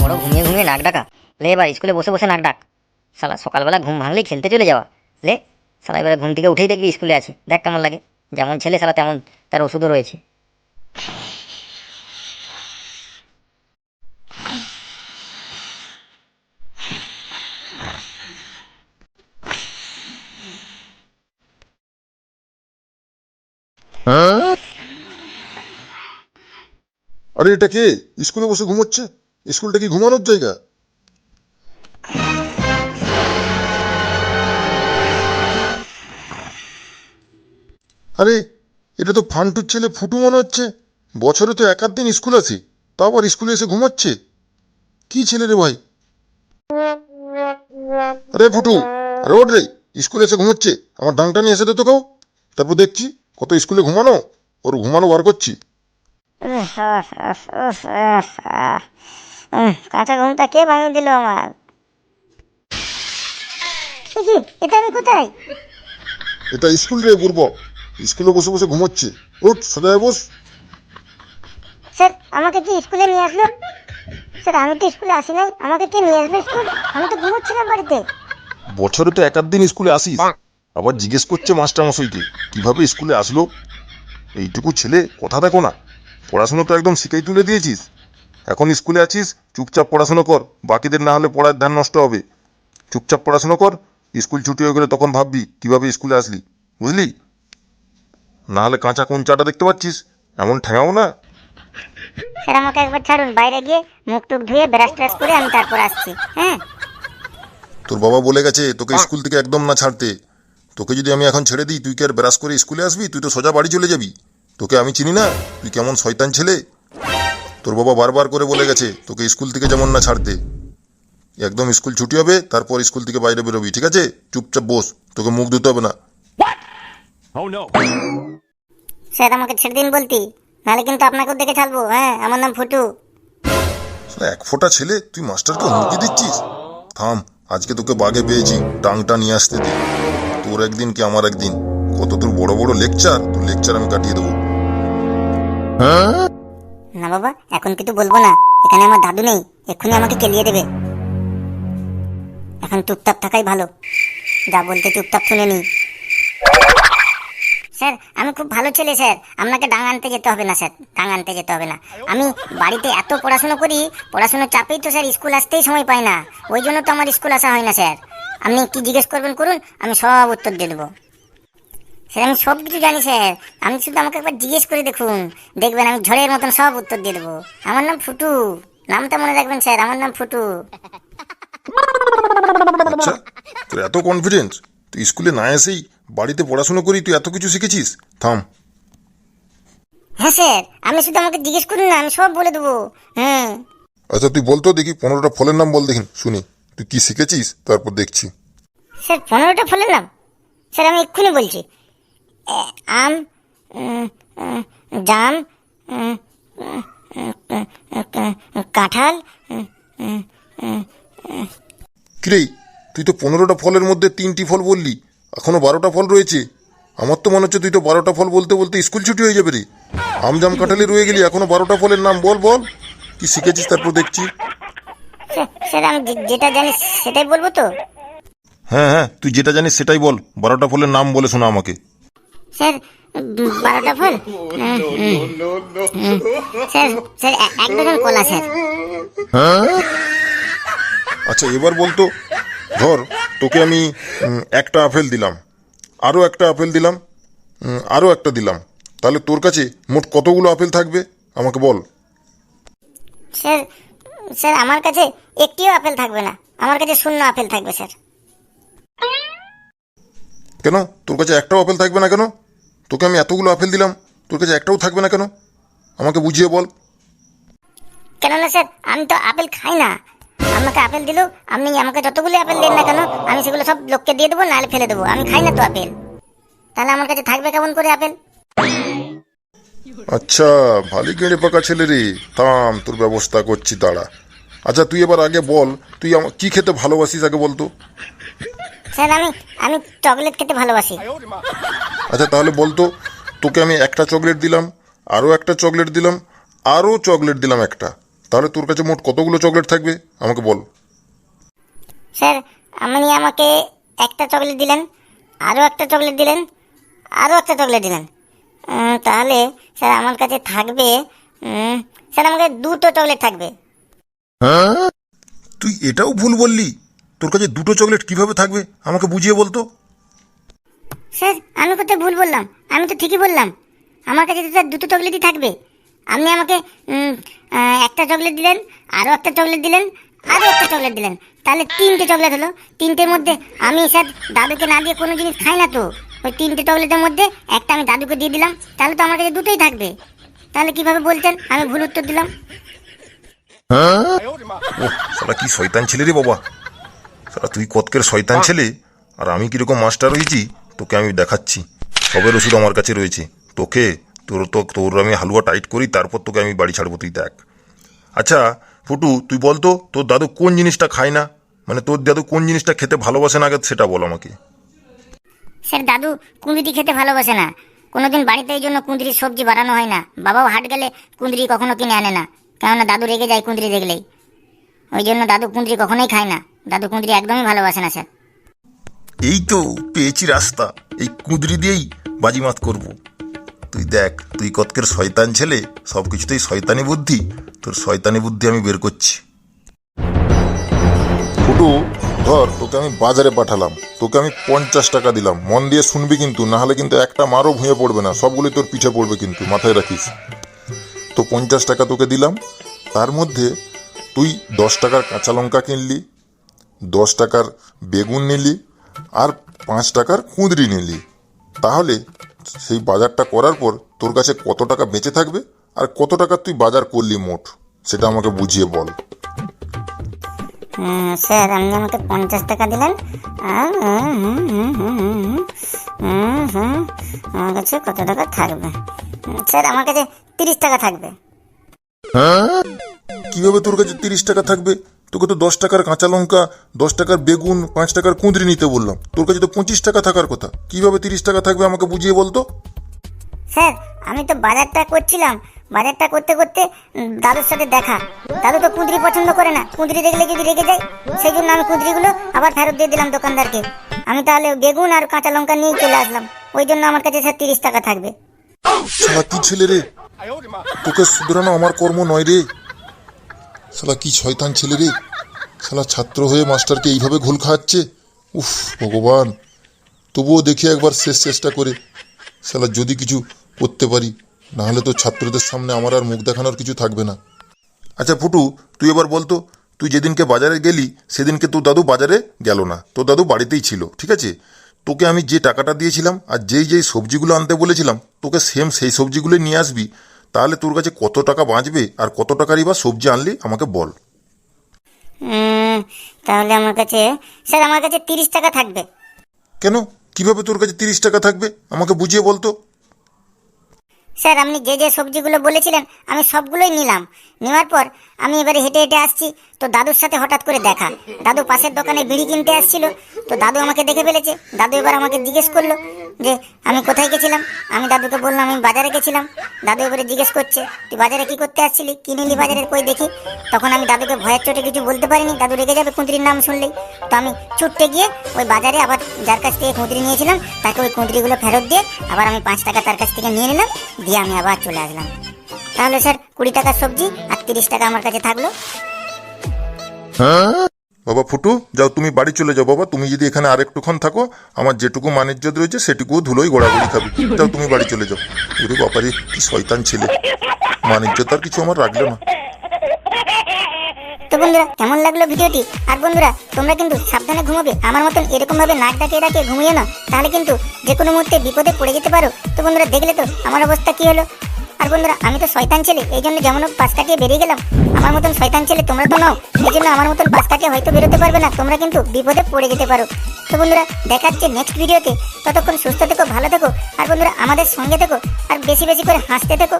বড় ঘুমিয়ে ঘুমিয়ে নাক ডাকা। লে এবার স্কুলে বসে বসে নাক ডাক। সালা সকালবেলা ঘুম ভাঙলেই খেলতে চলে যাওয়া। লে সালা এবার ঘুম থেকে উঠেই দেখবি স্কুলে আছে। দেখ কেমন লাগে। যেমন ছেলে সালা তেমন তার ওষুধও রয়েছে। আরে এটা কে? স্কুলে বসে ঘুমোচ্ছে? স্কুলটা কি ঘুমানোর জায়গা? আরে, এটা তো ফান্টুর ছেলে ফুটু মনে হচ্ছে। বছরে তো এক দিন স্কুল আছে, তাও আবার স্কুলে এসে ঘুমাচ্ছে। কি ছেলে রে ভাই? আরে ফুটু আরে ওঠ রে, স্কুলে এসে ঘুমোচ্ছে। আমার ডাংটা নিয়ে এসে দে তো কেউ তারপর দেখছি, কত স্কুলে ঘুমানো, ওর ঘুমানো বার করছি। কাঁচা ঘুমটা কে ভাঙিয়ে দিল আমার? এটা আমি কোথায়? এটা স্কুল রে পূর্ব। স্কুলে বসে বসে ঘুমোচ্ছে। উঠ সোজা হয়ে বস। স্যার আমাকে কি স্কুলে নিয়ে আসলো? স্যার আমি তো স্কুলে আসি নাই। আমাকে কে নিয়ে আসবে স্কুল? আমি তো ঘুমোচ্ছিলাম বাড়িতে। বছরে তো এক আধ দিন স্কুলে আসিস। আবার জিজ্ঞেস করছে মাস্টার মশাইকে কীভাবে স্কুলে আসলো? এইটুকু ছেলে কথা দেখো না। পড়াশুনো তো একদম শিখেই তুলে দিয়েছিস। এখন স্কুলে আছিস চুপচাপ পড়াশুনো কর। বাকিদের না হলে পড়ার ধ্যান নষ্ট হবে। চুপচাপ পড়াশুনো কর স্কুল ছুটি হয়ে গেলে তখন ভাববি কীভাবে স্কুলে আসলি বুঝলি? না হলে কাঁচা কোন চাটা দেখতে পাচ্ছিস এমন ঠেঙাও না। স্যার আমাকে একবার ছাড়ুন বাইরে গিয়ে মুখ টুক ধুয়ে ব্রাশ ট্রাশ করে আমি তারপর আসছি হ্যাঁ? তোর বাবা বলে গেছে তোকে স্কুল থেকে একদম না ছাড়তে। তোকে যদি আমি এখন ছেড়ে দিই তুই কি আর ব্রাশ করে স্কুলে আসবি? তুই তো সোজা বাড়ি চলে যাবি। তোকে আমি চিনি না? তুই কেমন শয়তান ছেলে? তোর বাবা বারবার করে বলে গেছে তোকে স্কুল থেকে যেমন না ছাড়তে। একদম স্কুল ছুটি হবে তারপর স্কুল থেকে বাইরে বেরোবি ঠিক আছে? চুপচাপ বস তোকে মুখ ধুতে হবে না। Oh স্যার আমাকে ছেড়ে দিন বলতি। নাহলে কিন্তু আপনাকেও দেখে ছাড়বো হ্যাঁ? আমার নাম ফুটু। এক ফোঁটা ছেলে তুই মাস্টারকে হুমকি দিচ্ছিস? থাম আজকে তোকে বাগে পেয়েছি টাংটা নিয়ে আসতে দে। তোর একদিন কি আমার একদিন? কত তোর বড় বড় লেকচার? তোর লেকচার আমি কাটিয়ে দেবো। না বাবা, এখন কিন্তু বলব না। এখানে আমার দাদু নেই, এক্ষুনি আমাকে কেলিয়ে দেবে। এখন চুপচাপ থাকাই ভালো। যা বলতে চুপচাপ শুনে নি। স্যার, আমি খুব ভালো ছেলে, স্যার। আপনাকে ডাং আনতে যেতে হবে না, স্যার। ডাং আনতে যেতে হবে না। আমি বাড়িতে এত পড়াশোনা করি, পড়াশোনার চাপেই তো, স্যার, স্কুল আসতেই সময় পাই না। ওই জন্য তো আমার স্কুল আসা হয় না, স্যার। আপনি কি জিজ্ঞেস করবেন, করুন, আমি সব উত্তর দিয়ে দেবো। স্যার আমি সব কিছু জানি স্যার। আমি শুধু আমাকে একবার জিজ্ঞেস করে দেখুন। দেখবেন আমি ঝড়ের মতন সব উত্তর দিয়ে দেবো। আমার নাম ফুটু। নামটা মনে রাখবেন স্যার। আমার নাম ফুটু। আচ্ছা তোর এত কনফিডেন্স তুই স্কুলে না এসেই বাড়িতে পড়াশোনা করি তুই এত কিছু শিখেছিস? থাম। হ্যাঁ স্যার। আপনি শুধু আমাকে জিজ্ঞেস করুন না আমি সব বলে দেবো। হ্যাঁ। আচ্ছা তুই বলতো দেখি পনেরোটা ফলের নাম বল দেখিন শুনি। তুই কি শিখেছিস? তারপর দেখছি। স্যার পনেরোটা ফলের নাম? স্যার আমি এক্ষুনি বলছি। আম জাম কাঁঠাল কিরে তুই তো পনেরোটা ফলের মধ্যে তিনটি ফল বললি এখনও বারোটা ফল রয়েছে। আমার তো মনে হচ্ছে তুই তো বারোটা ফল বলতে বলতে স্কুল ছুটি হয়ে যাবে রে। আম জাম কাঁঠালে রয়ে গেলি এখনও বারোটা ফলের নাম বল বল। কি শিখেছিস তারপর দেখছি। স্যার আমি যেটা জানি সেটাই বলব তো? হ্যাঁ হ্যাঁ তুই যেটা জানিস সেটাই বল বারোটা ফলের নাম বলে শোনা আমাকে। স্যার বারোটা ফল উম, উম, উম, স্যার স্যার এক ডজন কলা স্যার। আচ্ছা এবার বলতো ধর তোকে আমি একটা আপেল দিলাম আরও একটা আপেল দিলাম আরও একটা দিলাম তাহলে তোর কাছে মোট কতগুলো আপেল থাকবে? আমাকে বল। স্যার স্যার আমার কাছে একটিও আপেল থাকবে না আমার কাছে শূন্য আপেল থাকবে স্যার। কেন? তোর কাছে একটাও আপেল থাকবে না কেন? তোকে আমি এতগুলো আপেল দিলাম তোর কাছে একটাও থাকবে না কেন? আমাকে বুঝিয়ে বল। কেননা স্যার আমি তো আপেল খাই না। আমাকে আপেল দিলেও আপনি আমাকে যতগুলো আপেল দেন না কেন আমি সেগুলো সব লোককে দিয়ে দেবো নাহলে ফেলে দেবো। আমি খাই না তো আপেল। তাহলে আমার কাছে থাকবে কেমন করে আপেল? আচ্ছা ভালোই গেঁড়ে পাকা ছেলে রে থাম তোর ব্যবস্থা করছি দাঁড়া। আচ্ছা তুই এবার আগে বল তুই কি খেতে ভালোবাসিস আগে বলতো? স্যার আমি আমি চকলেট খেতে ভালোবাসি। আচ্ছা তাহলে বলতো তোকে আমি একটা চকলেট দিলাম আরও একটা চকলেট দিলাম আরও চকলেট দিলাম একটা। তাহলে তোর কাছে মোট কতগুলো চকলেট থাকবে? আমাকে বল। স্যার আপনি আমাকে একটা চকলেট দিলেন আরও একটা চকলেট দিলেন আরও একটা চকলেট দিলেন। তাহলে স্যার আমার কাছে থাকবে স্যার আমাকে দুটো চকলেট থাকবে। তুই এটাও ভুল বললি। তোর কাছে দুটো চকলেট কীভাবে থাকবে? আমাকে বুঝিয়ে বলতো? স্যার আমি কোথায় ভুল বললাম? আমি তো ঠিকই বললাম। আমার কাছে তো স্যার দুটো চকলেটই থাকবে। আপনি আমাকে একটা চকলেট দিলেন আরও একটা চকলেট দিলেন আরও একটা চকলেট দিলেন। তাহলে তিনটে চকলেট হলো। তিনটের মধ্যে আমি স্যার দাদুকে না দিয়ে কোনো জিনিস খাই না তো। ওই তিনটে চকলেটের মধ্যে একটা আমি দাদুকে দিয়ে দিলাম। তাহলে তো আমার কাছে দুটোই থাকবে। তাহলে কীভাবে বলছেন? আমি ভুল উত্তর দিলাম। সালা কি শয়তান ছেলে রে বাবা। সালা তুই কতকের শয়তান ছেলে? আর আমি কীরকম মাস্টার হয়েছি? তোকে আমি দেখাচ্ছি। সবের ওষুধ আমার কাছে রয়েছে। তোকে তোর তো তোর আমি হালুয়া টাইট করি তারপর তোকে আমি বাড়ি ছাড়বো তুই দেখ। আচ্ছা ফুটু তুই বলতো তোর দাদু কোন জিনিসটা খায় না? মানে তোর দাদু কোন জিনিসটা খেতে ভালোবাসে না আগে সেটা বল আমাকে। স্যার দাদু কুঁদরি খেতে ভালোবাসে না। কোনোদিন বাড়িতে এই জন্য কুঁদরির সবজি বানানো হয় না। বাবাও হাট গেলে কুঁদরি কখনো কিনে আনে না। কেননা দাদু রেগে যায় কুঁদরি দেখলেই। ওই জন্য দাদু কুঁদরি কখনোই খায় না। দাদু কুঁদরি একদমই ভালোবাসে না, স্যার। এই তো পেয়েছি রাস্তা। এই কুঁদরি দিয়েই বাজিমাত করব। তুই দেখ, তুই কতকের শয়তান ছেলে? সব কিছুতেই শয়তানি বুদ্ধি। তোর শয়তানি বুদ্ধি আমি বের করছি। ফুটু, ধর, তোকে আমি বাজারে পাঠালাম। তোকে আমি পঞ্চাশ টাকা দিলাম। মন দিয়ে শুনবি কিন্তু না হলে কিন্তু একটা মারও ভুঁয়ে পড়বে না। সবগুলোই তোর পিঠে পড়বে কিন্তু, মাথায় রাখিস। তো পঞ্চাশ টাকা তোকে দিলাম। তার মধ্যে তুই দশ টাকার কাঁচা লঙ্কা কিনলি দশ টাকার বেগুন নিলি আর পাঁচ টাকার কুঁদরি নিলি। তাহলে সেই বাজারটা করার পর তোর কাছে কত টাকা বেঁচে থাকবে আর কত টাকা তুই বাজার করলি মোট? সেটা আমাকে বুঝিয়ে বল। স্যার আপনি আমাকে পঞ্চাশ টাকা দিলেন। আর আমার কাছে কত টাকা থাকবে? স্যার আমার কাছে তিরিশ টাকা থাকবে। কীভাবে তোর কাছে তিরিশ টাকা থাকবে? তোকে তো দশ টাকার কাঁচা লঙ্কা দশ টাকার বেগুন পাঁচ টাকার কুঁদরি নিতে বললাম। তোর কাছে তো পঁচিশ টাকা থাকার কথা। কীভাবে তিরিশ টাকা থাকবে আমাকে বুঝিয়ে বলতো স্যার আমি তো বাজারটা করছিলাম। বাজারটা করতে করতে দাদুর সাথে দেখা। দাদু তো কুঁদরি পছন্দ করে না। কুঁদরি দেখলে যদি রেগে যায় সেই জন্য আমি কুঁদরিগুলো আবার ফেরত দিয়ে দিলাম দোকানদারকে। আমি তাহলে বেগুন আর কাঁচা লঙ্কা নিয়ে চলে আসলাম। ওই জন্য আমার কাছে স্যার তিরিশ টাকা থাকবে। ছেলে রে? তোকে শুধরানো আমার কর্ম নয় রে। শালা কি শয়তান ছেলে রে? শালা ছাত্র হয়ে মাস্টারকে এইভাবে ঘোল খাওয়াচ্ছে? উফ, ভগবান। তবুও দেখি একবার শেষ চেষ্টা করে। শালা যদি কিছু করতে পারি, নাহলে তো ছাত্রদের সামনে আমার আর মুখ দেখানোর কিছু থাকবে না। আচ্ছা ফুটু, তুই এবার বলতো তুই যেদিনকে বাজারে গেলি, সেদিনকে তোর দাদু বাজারে গেল না। তোর দাদু বাড়িতেই ছিল, ঠিক আছে? তোকে আমি যে টাকাটা দিয়েছিলাম আর যেই যেই সবজিগুলো আনতে বলেছিলাম, তোকে সেম সেই সবজিগুলোই নিয়ে আসবি। তাহলে তোর কাছে কত টাকা বাঁচবে আর কত টাকারই বা সবজি আনলি? আমাকে বল। তাহলে আমার কাছে স্যার আমার কাছে তিরিশ টাকা থাকবে। কেন? কীভাবে তোর কাছে তিরিশ টাকা থাকবে? আমাকে বুঝিয়ে বলতো। স্যার আপনি যে যে সবজিগুলো বলেছিলেন আমি সবগুলোই নিলাম। নেওয়ার পর আমি এবারে হেঁটে হেঁটে আসছি। তো দাদুর সাথে হঠাৎ করে দেখা। দাদু পাশের দোকানে বিড়ি কিনতে আসছিল। তো দাদু আমাকে দেখে ফেলেছে। দাদু এবার আমাকে জিজ্ঞেস করল যে, আমি কোথায় গেছিলাম? আমি দাদুকে বললাম, আমি বাজারে গেছিলাম। দাদু এবারে জিজ্ঞেস করছে, তুই বাজারে কি করতে আসছিলি? কি নিলি বাজারের কই দেখি? তখন আমি দাদুকে ভয়ের চোটে কিছু বলতে পারিনি। দাদু রেগে যাবে, কুঁদরির নাম শুনলেই। তো আমি ছুটতে গিয়ে ওই বাজারে আবার যার কাছ থেকে কুঁদরি নিয়েছিলাম, তাকে ওই কুঁদরিগুলো ফেরত দিয়ে আবার আমি পাঁচ টাকা তার কাছ থেকে নিয়ে নিলাম, দিয়ে আমি আবার চলে আসলাম। তাহলে স্যার, কুড়ি টাকার সবজি আর তিরিশ টাকা আমার কাছে থাকল। বাবা ফুটু, যাও তুমি বাড়ি চলে যাও বাবা, তুমি যদি এখানে আরেকটুক্ষণ থাকো, আমার যেটুকু মানিজ্যত রয়েছে, সেটুকুও ধুলোই গোড়াগড়ি খাবে। যাও তুমি বাড়ি চলে যাও। ওরে বাপারে কি শয়তান ছেলে। মানিজ্যত আর কিছু আমার রাখল না। তো বন্ধুরা, কেমন লাগল ভিডিওটি? আর বন্ধুরা, তোমরা কিন্তু সাবধানে ঘুমাবে। আমার মতন এরকম ভাবে নাক ডাকে ডাকে ঘুমিয়ে না। তাহলে কিন্তু যে কোনো মুহূর্তে বিপদে পড়ে যেতে পারো। তো বন্ধুরা, দেখলে তো আমার অবস্থা কি হলো? আর বন্ধুরা, আমি তো শয়তান ছেলে, এই জন্য যেমন হোক পাঁচ বেরিয়ে গেলাম। আমার মতন শয়তান ছেলে তোমরা তো নাও, এই জন্য আমার মতন পাঁচ কাটিয়ে হয়তো বেরোতে পারবে না, তোমরা কিন্তু বিপদে পড়ে যেতে পারো। তো বন্ধুরা দেখাচ্ছে নেক্সট ভিডিওতে, ততক্ষণ সুস্থ থেকো, ভালো থেকো, আর বন্ধুরা, আমাদের সঙ্গে থেকো, আর বেশি বেশি করে হাসতে থেকো।